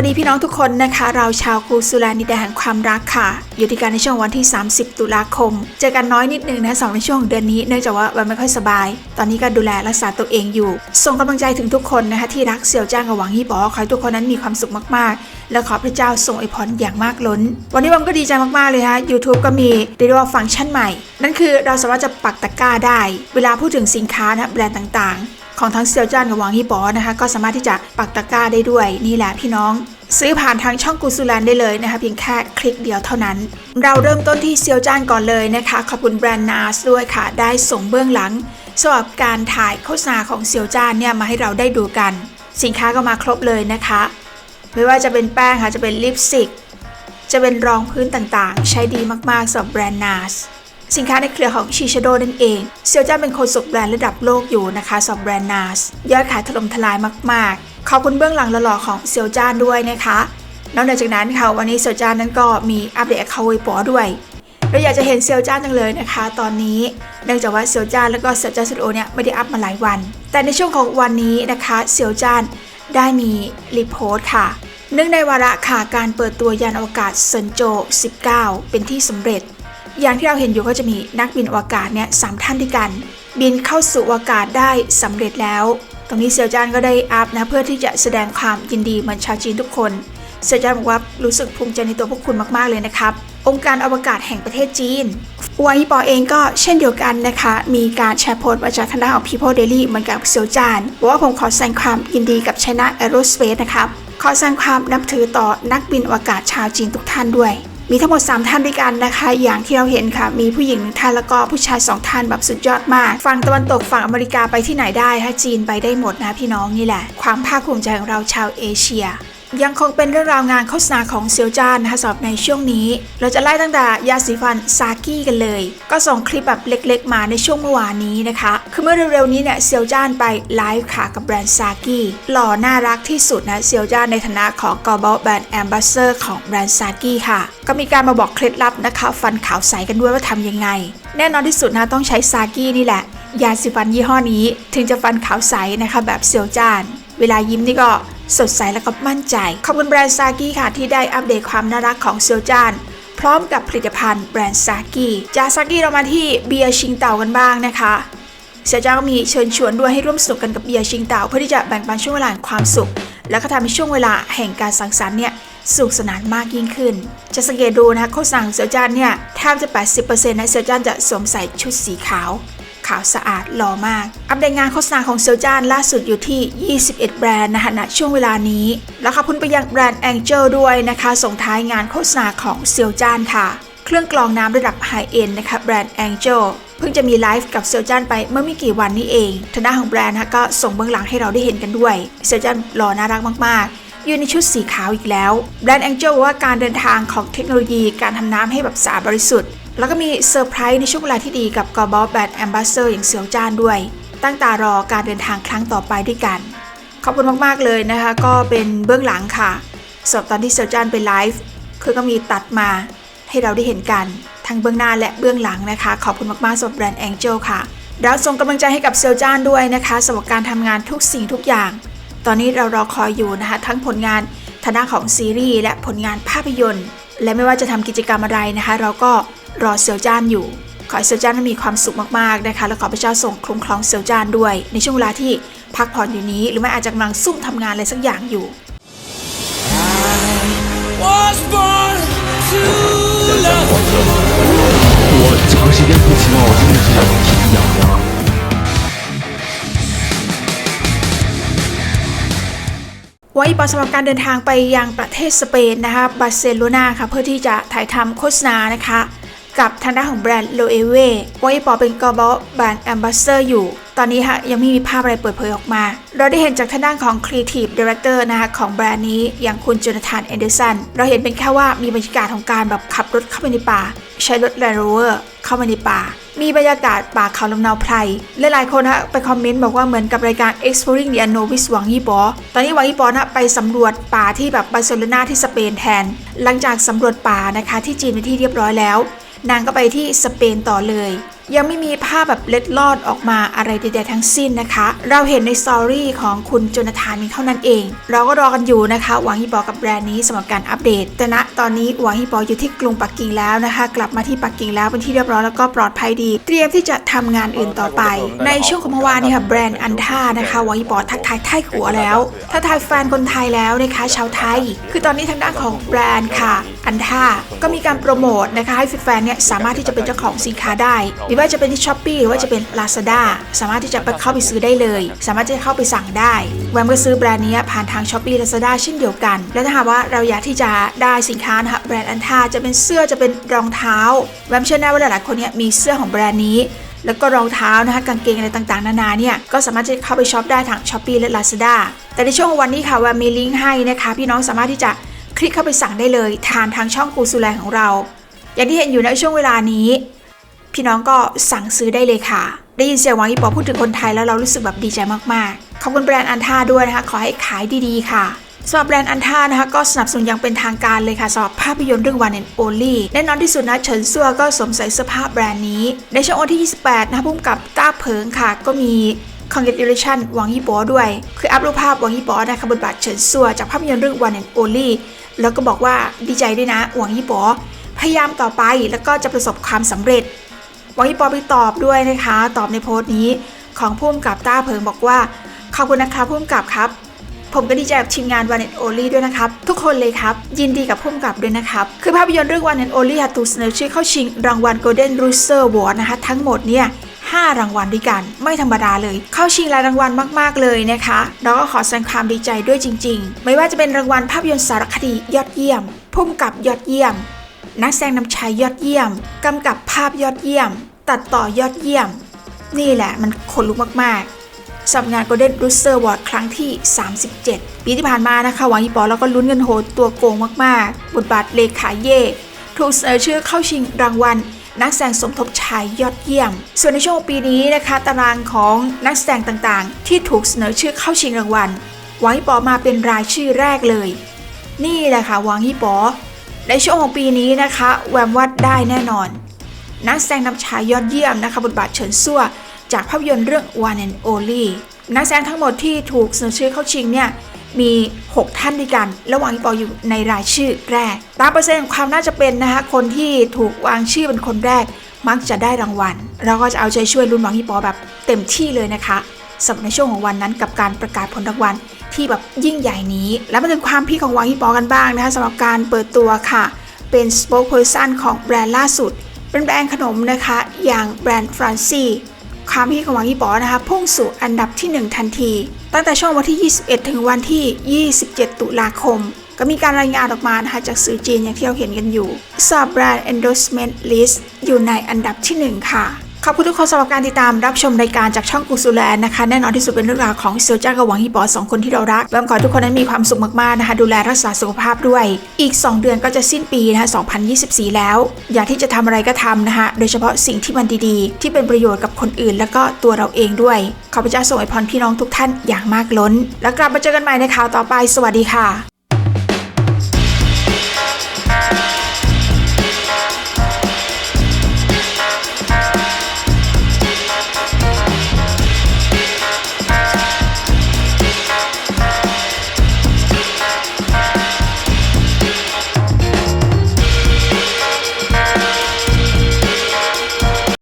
วัสดีพี่น้องทุกคนนะคะ เราชาวกูสุรานิดาแห่งความรักค่ะ อยู่ที่กันในช่วงวันที่ 30 ตุลาคม เจอกันน้อยนิดนึงนะสำหรับในช่วงเดือนนี้เนื่องจากว่าวันไม่ค่อยสบาย ตอนนี้ก็ดูแลรักษาตัวเองอยู่ ส่งกำลังใจถึงทุกคนนะคะที่รักเสี่ยวจ้างกับหวังฮี่บอขอให้ทุกคนนั้นมีความสุขมากๆ และขอพระเจ้าทรงอวยพรอย่างมากล้น วันนี้วันก็ดีใจมากๆเลยฮะ YouTube ก็มีเรียกว่าฟังก์ชันใหม่ นั่นคือเราสามารถจะปักตะกร้าได้ เวลาพูดถึงสินค้านะแบรนด์ต่างๆของทั้งเซียวจ้านกับหวังฮีบอนะคะ ก็สามารถที่จะปักตะกร้าได้ด้วยนี่แหละพี่น้อง ซื้อผ่านทางช่องกูซูแลนได้เลยนะคะเพียงแค่คลิกเดียวเท่านั้น เราเริ่มต้นที่เซียวจ้านก่อนเลยนะคะ ขอบคุณแบรนด์นาสด้วยค่ะ ได้ส่งเบื้องหลังสำหรับการถ่ายโฆษณาของเซียวจ้านเนี่ยมาให้เราได้ดูกัน สินค้าก็มาครบเลยนะคะ ไม่ว่าจะเป็นแป้งค่ะจะเป็นลิปสติกจะเป็นรองพื้นต่างๆ ใช้ดีมากๆสำหรับแบรนด์นาสสินค้าในเครือของชิชโดนั่นเอง เซียวจ้าเป็นคนสุกแบรนด์ระดับโลกอยู่นะคะสำหรับแบรนด์นาสยอดขายถล่มทลายมากๆ ขอบคุณเบื้องหลังหล่อๆของเซียวจ้านด้วยนะคะนอกจากนั้นค่ะวันนี้เซียวจ้านนั้นก็มีอัปเดตเขาไว้ปอด้วยเราอยากจะเห็นเซียวจ้านจังเลยนะคะ ตอนนี้เนื่องจากว่าเซียวจ้านแล้วก็เซียวจ้านสตูดิโอเนี่ยไม่ได้อัพมาหลายวัน แต่ในช่วงของวันนี้นะคะเซียวจ้านได้มีรีโพสต์ค่ะเนื่องในวาระค่ะการเปิดตัวยานอวกาศเซินโจ 19 เป็นที่สำเร็จ อย่างที่เราเห็นอยู่ก็จะมีนักบินอวกาศเนี่ยสามท่านด้วยกัน บินเข้าสู่อวกาศได้สำเร็จแล้ว ตรงนี้เซียวจานก็ได้อัพนะเพื่อที่จะแสดงความยินดีเหมือนชาวจีนทุกคน เซียวจานบอกว่ารู้สึกภูมิใจในตัวพวกคุณมากๆเลยนะครับ องค์การอวกาศแห่งประเทศจีนวาฮิปอเองก็เช่นเดียวกันนะคะ มีการแชร์โพสต์มาจากทางด้านของ People Daily เหมือนกับเซียวจานบอกว่าผมขอแสดงความยินดีกับ China Aerospace นะครับขอแสดงความนับถือต่อนักบินอวกาศชาวจีนทุกท่านด้วย มีทั้งหมด 3 ท่านด้วยกันนะคะ อย่างที่เราเห็นค่ะ มีผู้หญิงหนึ่งท่านแล้วก็ผู้ชาย 2 ท่านแบบสุดยอดมาก ฝั่งตะวันตกฝั่งอเมริกาไปที่ไหนได้ถ้าจีนไปได้หมดนะพี่น้องนี่แหละ ความภาคภูมิใจของเราชาวเอเชีย ยังคงเป็นเรื่องราวงานโฆษณาของเซียวจานนะคะสำหรับในช่วงนี้ เราจะไล่ตั้งแต่ยาสีฟันซากี้กันเลย ก็ส่งคลิปแบบเล็กๆ มาในช่วงเมื่อวานนี้นะคะ คือเมื่อเร็วๆนี้เนี่ยเซียวจานไปไลฟ์ค่ะกับแบรนด์ซากี้หล่อน่ารักที่สุดนะเซียวจานในฐานะของ global brand ambassador ของแบรนด์ซากี้ค่ะ ก็มีการมาบอกเคล็ดลับนะคะ ฟันขาวใสกันด้วยว่าทำยังไง แน่นอนที่สุดนะต้องใช้ซากี้นี่แหละยาสีฟันยี่ห้อนี้ ถึงจะฟันขาวใสนะคะแบบเซียวจานเวลายิ้มนี่ก็ สดใสแล้วก็มั่นใจ ขอบคุณแบรนด์ซากี้ค่ะที่ได้อัปเดตความน่ารักของเซียวจานพร้อมกับผลิตภัณฑ์แบรนด์ซากี้จากซากี้เรามาที่เบียร์ชิงเต่ากันบ้างนะคะเซียวจานก็มีเชิญชวนด้วยให้ร่วมสนุกกันกับเบียร์ชิงเต่าเพื่อที่จะแบ่งปันช่วงเวลาความสุข แล้วก็ทำให้ช่วงเวลาแห่งการสังสรรค์เนี่ยสนุกสนานมากยิ่งขึ้น จะสังเกตดูนะคะโฆษณาของเซียวจานเนี่ยแทบจะ 80%นะเซียวจานจะสวมใส่ชุดสีขาว ขาวสะอาดหล่อมาก อัปเดตงานโฆษณาของเซลจานล่าสุดอยู่ที่ 21 แบรนด์นะคะณช่วงเวลานี้ แล้วขอบคุณไปยังแบรนด์ Angel ด้วยนะคะ ส่งท้ายงานโฆษณาของเซลจานค่ะ เครื่องกรองน้ำระดับไฮเอ็นนะคะแบรนด์ Angel เพิ่งจะมีไลฟ์กับเซลจานไปเมื่อไม่กี่วันนี้เองทางด้านของแบรนด์นะคะก็ส่งเบื้องหลังให้เราได้เห็นกันด้วย เซลจานหล่อน่ารักมากๆ อยู่ในชุดสีขาวอีกแล้ว แบรนด์ Angel บอกว่าการเดินทางของเทคโนโลยีการทำน้ำให้แบบสะอาดบริสุทธิ์ แล้วก็มีเซอร์ไพรส์ในช่วงเวลาที่ดีกับกอบอแบนด์แอมบาสเซอร์อย่างเซียวจ้านด้วย ตั้งตารอการเดินทางครั้งต่อไปด้วยกัน ขอบคุณมากๆเลยนะคะ ก็เป็นเบื้องหลังค่ะสำหรับตอนที่เซียวจ้านไปไลฟ์คือก็มีตัดมาให้เราได้เห็นกัน ทั้งเบื้องหน้าและเบื้องหลังนะคะ ขอบคุณมากๆสำหรับแบรนด์แองเจิลค่ะเราส่งกำลังใจให้กับเซียวจ้านด้วยนะคะสำหรับการทำงานทุกสิ่งทุกอย่าง ตอนนี้เรารอคอยอยู่นะคะ ทั้งผลงานทางด้านของซีรีส์และผลงานภาพยนตร์ และไม่ว่าจะทำกิจกรรมอะไรนะคะ เราก็ รอเซียวจ้านอยู่ ขอให้เซียวจ้านนั้นมีความสุขมากๆนะคะ และขอพระเจ้าส่งคุ้มครองเซียวจ้านด้วย ในช่วงเวลาที่พักผ่อนอยู่นี้ หรือไม่อาจจะกำลังซุ่มทำงานอะไรสักอย่างอยู่ was born to love. 我长时间不骑猫，我真的是想体痒痒。 ไว้ปอสำหรับการเดินทางไปยังประเทศสเปนนะคะบาร์เซโลนาค่ะเพื่อที่จะถ่ายทำโฆษณานะคะ กับทางด้านของแบรนด์โลเอเวไว้ปอเป็นกอบอแบรนด์แอมบาสเดอร์อยู่ ตอนนี้ค่ะยังไม่มีภาพอะไรเปิดเผยออกมา เราได้เห็นจากทางด้านของ Creative Director นะคะของแบรนด์นี้อย่างคุณโจนาธานแอนเดอร์สัน เราเห็นเป็นแค่ว่ามีบรรยากาศของการแบบขับรถเข้าไปในป่า ใช้รถแลนด์โรเวอร์เข้ามาในป่ามีบรรยากาศป่าเขาลำนาวไพรหลายๆคนนะไปคอมเมนต์บอกว่าเหมือนกับรายการ Exploring the Unknown with หวังยี่ปอ ตอนนี้หวังยี่ปอนะไปสำรวจป่าที่แบบบาร์เซโลนาที่สเปนแทน หลังจากสำรวจป่านะคะที่จีนเป็นที่เรียบร้อยแล้ว นางก็ไปที่สเปนต่อเลย ยังไม่มีภาพแบบเล็ดลอดออกมาอะไรใดๆทั้งสิ้นนะคะ เราเห็นในสตอรี่ของคุณจนาธานเท่านั้นเอง เราก็รอกันอยู่นะคะหวังฮีปอกับแบรนด์นี้สำหรับการอัปเดต แต่ณตอนนี้หวังฮีปออยู่ที่กรุงปักกิ่งแล้วนะคะ กลับมาที่ปักกิ่งแล้วเป็นที่เรียบร้อยแล้วก็ปลอดภัยดี เตรียมที่จะทำงานอื่นต่อไป ในช่วงของเมื่อวานนี้ค่ะแบรนด์อันท่านะคะหวังฮีปอทักทายไทยขัวแล้ว ทักทายแฟนคนไทยแล้วนะคะชาวไทย คือตอนนี้ทางด้านของแบรนด์ค่ะ อันท่าก็มีการโปรโมทนะคะให้แฟนๆเนี่ยสามารถที่จะเป็นเจ้าของสินค้าได้ว่าจะเป็นที่ช้อปปีหรือว่าจะเป็น Lazada สามารถที่จะไปเข้าไปซื้อได้เลย สามารถที่จะเข้าไปสั่งได้ แวมก็ซื้อแบรนด์นี้ผ่านทางช้อปปี้ Lazada เช่นเดียวกัน และถ้าหากว่าเราอยากที่จะได้สินค้านะคะแบรนด์อันทาจะเป็นเสื้อจะเป็นรองเท้า แวมเชื่อแน่ว่าหลายๆคนเนี่ยมีเสื้อของแบรนด์นี้แล้วก็รองเท้านะคะกางเกงอะไรต่างๆ นานาเนี่ย ก็สามารถจะเข้าไปช็อปได้ทาง s h อ p e e และ Lazada แต่ในช่วงวันนี้ค่ะแวมมีลิงก์ให้นะคะ พี่น้องสามารถที่จะคลิกเข้าไปสั่งได้เลย ทานทางช่องกูซูแลของเรา อย่างที่เห็นอยู่ในช่วงเวลานี้ พี่น้องก็สั่งซื้อได้เลยค่ะ ได้ยินเสียงหวังอีปอพูดถึงคนไทยแล้วเรารู้สึกแบบดีใจมากๆ ขอบคุณแบรนด์อันท่าด้วยนะคะ ขอให้ขายดีๆ ค่ะสำหรับแบรนด์อันท่านะคะก็สนับสนุนอย่างเป็นทางการเลยค่ะสำหรับภาพยนตร์เรื่องวันแอนโอลี่แน่นอนที่สุดนะเฉินซัวก็สวมใส่เสื้อผ้าแบรนด์นี้ ในช่วงวันที่ 28 นะคะพุ่มกับต้าเพิงค่ะ ก็มี congratulation หวังยี่ปอด้วย คืออัพรูปภาพหวังยี่ปอนะคะบทบาทเฉินซัวจากภาพยนตร์เรื่องวันแอนโอลี่แล้วก็บอกว่าดีใจด้วยนะหวังยี่ปอพยายามต่อไปแล้วก็จะประสบความสำเร็จ วังยี่ปอไปตอบด้วยนะคะ ตอบในโพสต์นี้ของพุ่มกับต้าเพิงบอกว่า ขอบคุณนะคะพุ่มกับครับ ผมก็ดีใจกับทีมงาน One and Only ด้วยนะครับ ทุกคนเลยครับ ยินดีกับพุ่มกับด้วยนะครับ คือภาพยนตร์เรื่อง One and Only ค่ะถูกเสนอชื่อเข้าชิงรางวัล Golden Rooster Award นะคะทั้งหมดเนี่ย5 รางวัลด้วยกัน ไม่ธรรมดาเลย เข้าชิงหลายรางวัลมาก ๆ เลยนะคะเราก็ขอแสดงความดีใจด้วยจริง ๆ ไม่ว่าจะเป็นรางวัลภาพยนตร์สารคดียอดเยี่ยมพุ่มกับยอดเยี่ยม นักแสดงนำชายยอดเยี่ยม กำกับภาพยอดเยี่ยม ตัดต่อยอดเยี่ยม นี่แหละมันขนลุกมากๆสำหรับงาน Golden Rooster Award ครั้งที่ 37 ปีที่ผ่านมานะคะ หวังอีปอแล้วก็ลุ้นเงินโหดตัวโกงมากๆ บทบาทเลขาเย่ถูกเสนอชื่อเข้าชิงรางวัลนักแสดงสมทบชายยอดเยี่ยม ส่วนในช่วงปีนี้นะคะ ตารางของนักแสดงต่างๆ ที่ถูกเสนอชื่อเข้าชิงรางวัล หวังอีปอมาเป็นรายชื่อแรกเลย นี่แหละค่ะหวังอีปอ ในช่วงของปีนี้นะคะ แวมวัดได้แน่นอน นักแสดงนำชายยอดเยี่ยมนะคะบทบาทเฉินซั่วจากภาพยนตร์เรื่อง One and Only นักแสดงทั้งหมดที่ถูกเสนอชื่อเข้าชิงเนี่ยมี 6 ท่านด้วยกันและวางอีปออยู่ในรายชื่อแรก ตามเปอร์เซ็นต์ความน่าจะเป็นนะคะคนที่ถูกวางชื่อเป็นคนแรก มักจะได้รางวัล เราก็จะเอาใจช่วยลุ้นหวังอีปอแบบเต็มที่เลยนะคะสำหรับในช่วงของวันนั้นกับการประกาศผลรางวัลที่แบบยิ่งใหญ่นี้ แล้วมาถึงความพีคของวางอีปอกันบ้างนะคะสำหรับการเปิดตัวค่ะ เป็น spokesperson ของแบรนด์ล่าสุด เป็นแบรนด์ขนมนะคะ อย่างแบรนด์ฟรานซีความฮิตของวังยี่ปอนะคะ พุ่งสู่อันดับที่ 1 ทันที ตั้งแต่ช่วงวันที่ 21 ถึงวันที่ 27 ตุลาคม ก็มีการรายงานออกมานะคะจากสื่อจีนอย่างที่เราเห็นกันอยู่สอบแบรนด์ endorsement list อยู่ในอันดับที่ 1 ค่ะ ขอบคุณทุกคนสำหรับการติดตามรับชมรายการจากช่องกูซูแลนนะคะแน่นอนที่สุดเป็นเรื่องราวของเซียวจ้ากับหวังฮีปอสองคนที่เรารักแวมขอทุกคนนั้นมีความสุขมากๆนะคะ ดูแลรักษาสุขภาพด้วย อีก 2 เดือนก็จะสิ้นปีนะคะ2024 แล้ว อยากที่จะทำอะไรก็ทำนะคะโดยเฉพาะสิ่งที่มันดีๆ ที่เป็นประโยชน์กับคนอื่น แล้วก็ตัวเราเองด้วยขอพระเจ้าส่งอวยพรพี่น้องทุกท่านอย่างมากล้น แล้วกลับมาเจอกันใหม่ในข่าวต่อไป สวัสดีค่ะ